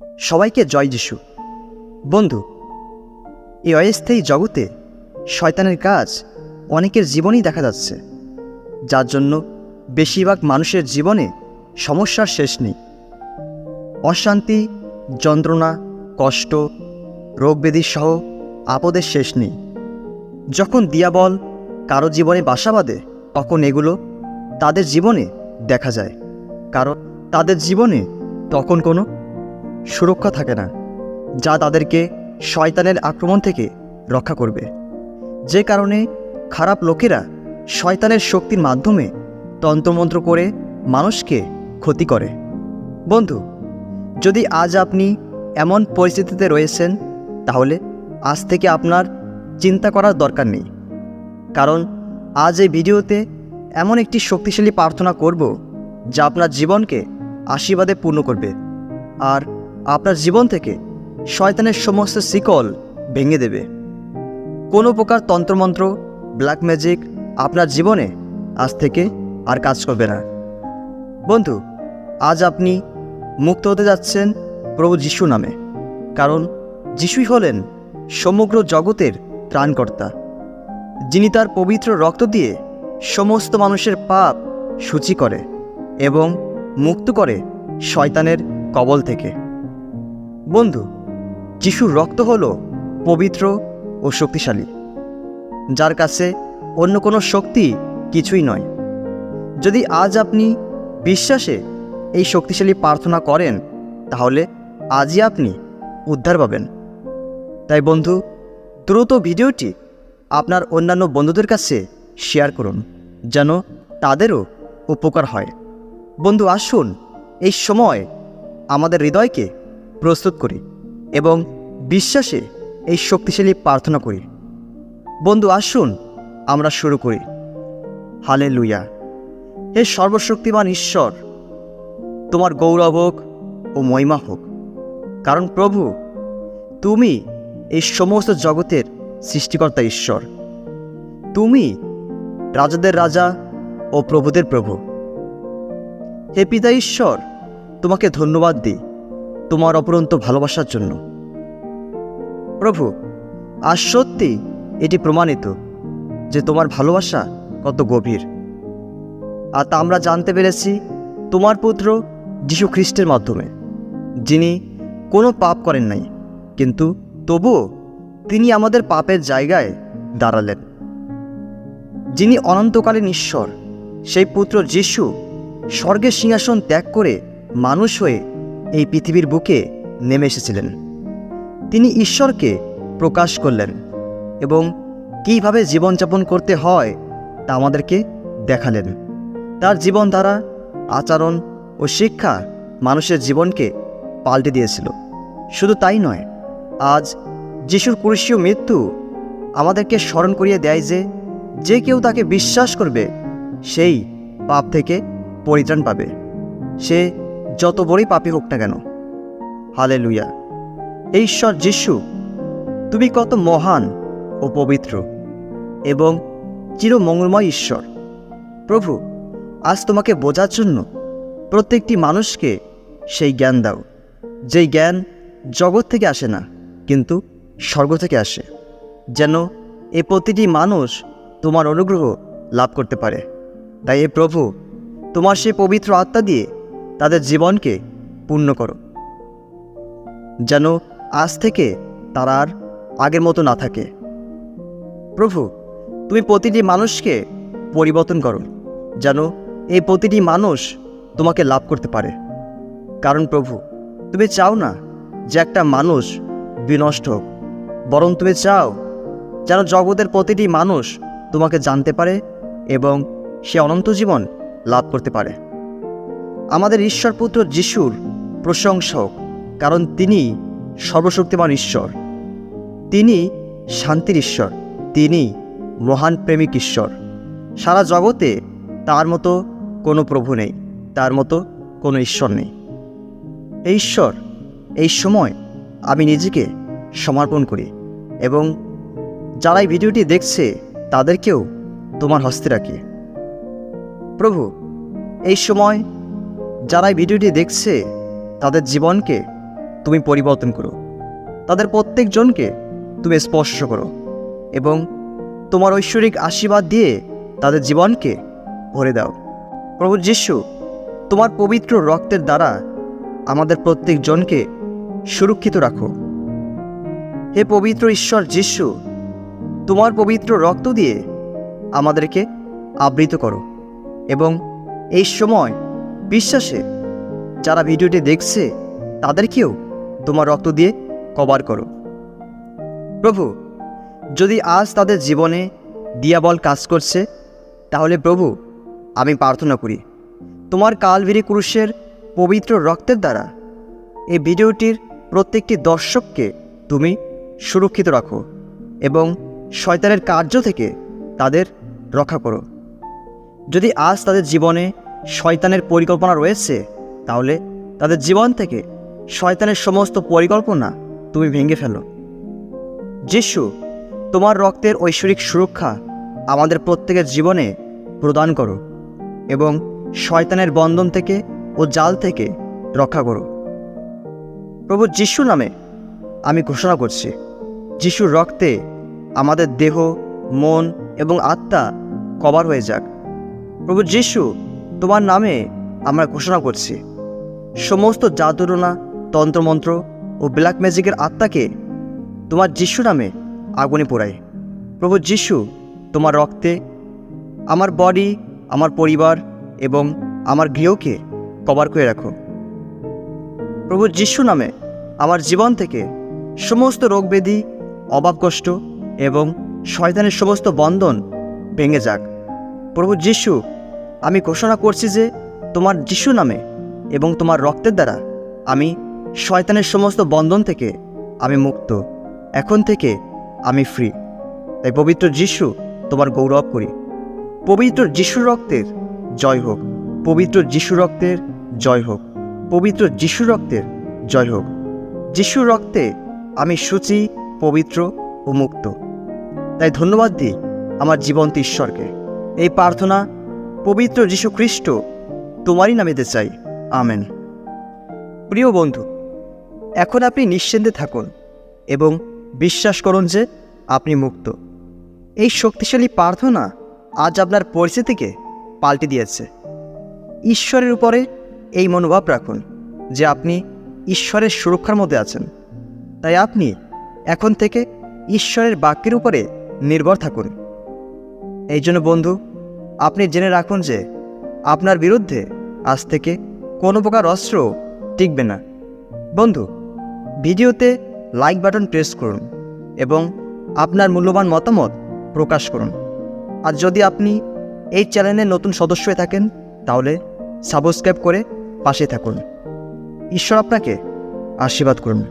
সবাইকে জয় যিশু। বন্ধু, এই অস্থায়ী জগতে শয়তানের কাজ অনেকের জীবনেই দেখা যাচ্ছে, যার জন্য বেশিরভাগ মানুষের জীবনে সমস্যার শেষ নেই। অশান্তি, যন্ত্রণা, কষ্ট রোগব্যাধি সহ আপদের শেষ নেই। যখন দিয়াবল কারও জীবনে বাসা বাঁধে, তখন এগুলো তাদের জীবনে দেখা যায়, কারণ তাদের জীবনে তখন কোনো সুরক্ষা থাকে না, যা তাদেরকে শয়তানের আক্রমণ থেকে রক্ষা করবে। যে কারণে খারাপ লোকেরা শয়তানের শক্তির মাধ্যমে তন্ত্রমন্ত্র করে মানুষকে ক্ষতি করে। বন্ধু, যদি আজ আপনি এমন পরিস্থিতিতে রয়েছেন, তাহলে আজ থেকে আপনার চিন্তা করার দরকার নেই। কারণ আজ এই ভিডিওতে এমন একটি শক্তিশালী প্রার্থনা করব, যা আপনার জীবনকে আশীর্বাদে পূর্ণ করবে। আর আপনার জীবন থেকে শয়তানের সমস্ত শিকল ভেঙে দেবে। কোনো প্রকার তন্ত্রমন্ত্র ব্ল্যাক ম্যাজিক আপনার জীবনে আজ থেকে আর কাজ করবে না। বন্ধু, আজ আপনি মুক্ত হতে যাচ্ছেন প্রভু যিশু নামে, কারণ যিশুই হলেন সমগ্র জগতের ত্রাণকর্তা, যিনি তার পবিত্র রক্ত দিয়ে সমস্ত মানুষের পাপ সূচি করে এবং মুক্ত করে শয়তানের কবল থেকে। বন্ধু, যিশুর রক্ত হল পবিত্র ও শক্তিশালী, যার কাছে অন্য কোনো শক্তি কিছুই নয়। যদি আজ আপনি বিশ্বাসে এই শক্তিশালী প্রার্থনা করেন, তাহলে আজই আপনি উদ্ধার পাবেন। তাই বন্ধু, দ্রুত ভিডিওটি আপনার অন্যান্য বন্ধুদের কাছে শেয়ার করুন, যেন তাদেরও উপকার হয়। বন্ধু, আসুন এই সময় আমাদের হৃদয়কে প্রস্তুত করি এবং বিশ্বাসে এই শক্তিশালী প্রার্থনা করি। বন্ধু, আসুন আমরা শুরু করি। হালে লুইয়া হে সর্বশক্তিমান ঈশ্বর, তোমার গৌরব হোক ও মহিমা হোক। কারণ প্রভু, তুমি এই সমস্ত জগতের সৃষ্টিকর্তা ঈশ্বর। তুমি রাজাদের রাজা ও প্রভুদের প্রভু। হে পিতা ঈশ্বর, তোমাকে ধন্যবাদ দিই। তোমার অপরন্ত ভালোবাসার জন্য। প্রভু, আজ সত্যি এটি প্রমাণিত যে তোমার ভালোবাসা কত গভীর। আর তা আমরা জানতে পেরেছি তোমার পুত্র যীশু খ্রিস্টের মাধ্যমে, যিনি কোনো পাপ করেন নাই, কিন্তু তবুও তিনি আমাদের পাপের জায়গায় দাঁড়ালেন। যিনি অনন্তকালীন ঈশ্বর, সেই পুত্র যিশু স্বর্গের সিংহাসন ত্যাগ করে মানুষ হয়ে এই পৃথিবীর বুকে নেমে এসেছিলেন। তিনি ঈশ্বরকে প্রকাশ করলেন এবং কীভাবে জীবনযাপন করতে হয় তা আমাদেরকে দেখালেন। তার জীবনধারা, আচরণ ও শিক্ষা মানুষের জীবনকে পাল্টে দিয়েছিল। শুধু তাই নয়, আজ যিশুর কুরুষীয় মৃত্যু আমাদেরকে স্মরণ করিয়ে দেয় যে যে কেউ তাকে বিশ্বাস করবে, সেই পাপ থেকে পরিত্রাণ পাবে। সে যত বড়ই পাপী হোক না কেন। হালে লুইয়া ঈশ্বর যিশু, তুমি কত মহান ও পবিত্র এবং চিরমঙ্গলময় ঈশ্বর। প্রভু, আজ তোমাকে বোঝার জন্য প্রত্যেকটি মানুষকে সেই জ্ঞান দাও, যেই জ্ঞান জগৎ থেকে আসে না, কিন্তু স্বর্গ থেকে আসে, যেন এ প্রতিটি মানুষ তোমার অনুগ্রহ লাভ করতে পারে। তাই এ প্রভু, তোমার সে পবিত্র আত্মা দিয়ে তাদের জীবনকে পূর্ণ করো, যেন আজ থেকে তারা আর আগের মতো না থাকে। প্রভু, তুমি প্রতিটি মানুষকে পরিবর্তন করো, যেন এই প্রতিটি মানুষ তোমাকে লাভ করতে পারে। কারণ প্রভু, তুমি চাও না যে একটা মানুষ বিনষ্ট হোক, বরং তুমি চাও যেন জগতের প্রতিটি মানুষ তোমাকে জানতে পারে এবং সে অনন্ত জীবন লাভ করতে পারে। আমাদের ঈশ্বরপুত্র যিশুর প্রশংসা হোক, কারণ তিনি সর্বশক্তিমান ঈশ্বর। তিনি শান্তির ঈশ্বর, তিনি মহান প্রেমিক ঈশ্বর। সারা জগতে তার মতো কোনো প্রভু নেই, তার মতো কোনো ঈশ্বর নেই। এই ঈশ্বর, এই সময় আমি নিজেকে সমর্পণ করি এবং যারা এই ভিডিওটি দেখছে, তাদেরকেও তোমার হস্তে রাখি। প্রভু, এই সময় যারা এই ভিডিওটি দেখছে, তাদের জীবনকে তুমি পরিবর্তন করো। তাদের প্রত্যেকজনকে তুমি স্পর্শ করো এবং তোমার ঐশ্বরিক আশীর্বাদ দিয়ে তাদের জীবনকে ভরে দাও। প্রভু যিশু, তোমার পবিত্র রক্তের দ্বারা আমাদের প্রত্যেকজনকে সুরক্ষিত রাখো। হে পবিত্র ঈশ্বর যিশু, তোমার পবিত্র রক্ত দিয়ে আমাদেরকে আবৃত করো এবং এই সময় বিশ্বাসে যারা ভিডিওটি দেখছে, তাদেরকেও তোমার রক্ত দিয়ে কভার করো। প্রভু, যদি আজ তাদের জীবনে দিয়াবল কাজ করছে, তাহলে প্রভু, আমি প্রার্থনা করি, তোমার কালভিরি ক্রুশের পবিত্র রক্তের দ্বারা এই ভিডিওটির প্রত্যেকটি দর্শককে তুমি সুরক্ষিত রাখো এবং শয়তানের কার্য থেকে তাদের রক্ষা করো। যদি আজ তাদের জীবনে শয়তানের পরিকল্পনা রয়েছে, তাহলে তাদের জীবন থেকে শয়তানের সমস্ত পরিকল্পনা তুমি ভেঙে ফেলো। যিশু, তোমার রক্তের ঐশ্বরিক সুরক্ষা আমাদের প্রত্যেকের জীবনে প্রদান করো এবং শয়তানের বন্ধন থেকে ও জাল থেকে রক্ষা করো। প্রভু যিশু নামে আমি ঘোষণা করছি, যিশুর রক্তে আমাদের দেহ, মন এবং আত্মা কভার হয়ে যাক। প্রভু যিশু তোমার নামে আমরা ঘোষণা করছি। সমস্ত জাদুরনা, তন্ত্রমন্ত্র ও ব্ল্যাক ম্যাজিকের আত্মাকে তোমার যিশু নামে আগুনে পোড়াই। প্রভু যিশু, তোমার রক্তে আমার বডি, আমার পরিবার এবং আমার গৃহকে কভার করে রাখো। প্রভু যিশু নামে আমার জীবন থেকে সমস্ত রোগব্যাধি অভাব কষ্ট এবং শয়তানের সমস্ত বন্ধন ভেঙে যাক। প্রভু যিশু আমি ঘোষণা করছি যে তোমার যিশু নামে এবং তোমার রক্তের দ্বারা আমি শয়তানের সমস্ত বন্ধন থেকে আমি মুক্ত। এখন থেকে আমি ফ্রি তাই পবিত্র যিশু তোমার গৌরব করি। পবিত্র যিশু রক্তের জয় হোক। পবিত্র যিশু রক্তের জয় হোক। পবিত্র যিশু রক্তের জয় হোক। যিশু রক্তে আমি সূচি, পবিত্র ও মুক্ত। তাই ধন্যবাদ দিই আমার জীবন্ত ঈশ্বরকে। এই প্রার্থনা পবিত্র যীশু খ্রিস্ট, তোমারই নামেতে চাই। আমেন। প্রিয় বন্ধু, এখন আপনি নিশ্চিন্তে থাকুন এবং বিশ্বাস করুন যে আপনি মুক্ত। এই শক্তিশালী প্রার্থনা আজ আপনার পরিস্থিতিকে পাল্টে দিয়েছে। ঈশ্বরের উপরে এই মনোভাব রাখুন যে আপনি ঈশ্বরের সুরক্ষার মধ্যে আছেন। তাই আপনি এখন থেকে ঈশ্বরের বাক্যের উপরে নির্ভর থাকুন। এই জন্য বন্ধু আপনি জেনে রাখুন যে আপনার বিরুদ্ধে আজ থেকে কোনো প্রকার অস্ত্র টিকবে না। বন্ধু, ভিডিওতে লাইক বাটন প্রেস করুন এবং আপনার মূল্যবান মতামত প্রকাশ করুন। আর যদি আপনি এই চ্যানেলের নতুন সদস্য হয়ে থাকেন, তাহলে সাবস্ক্রাইব করে পাশে থাকুন। ঈশ্বর আপনাকে আশীর্বাদ করুন।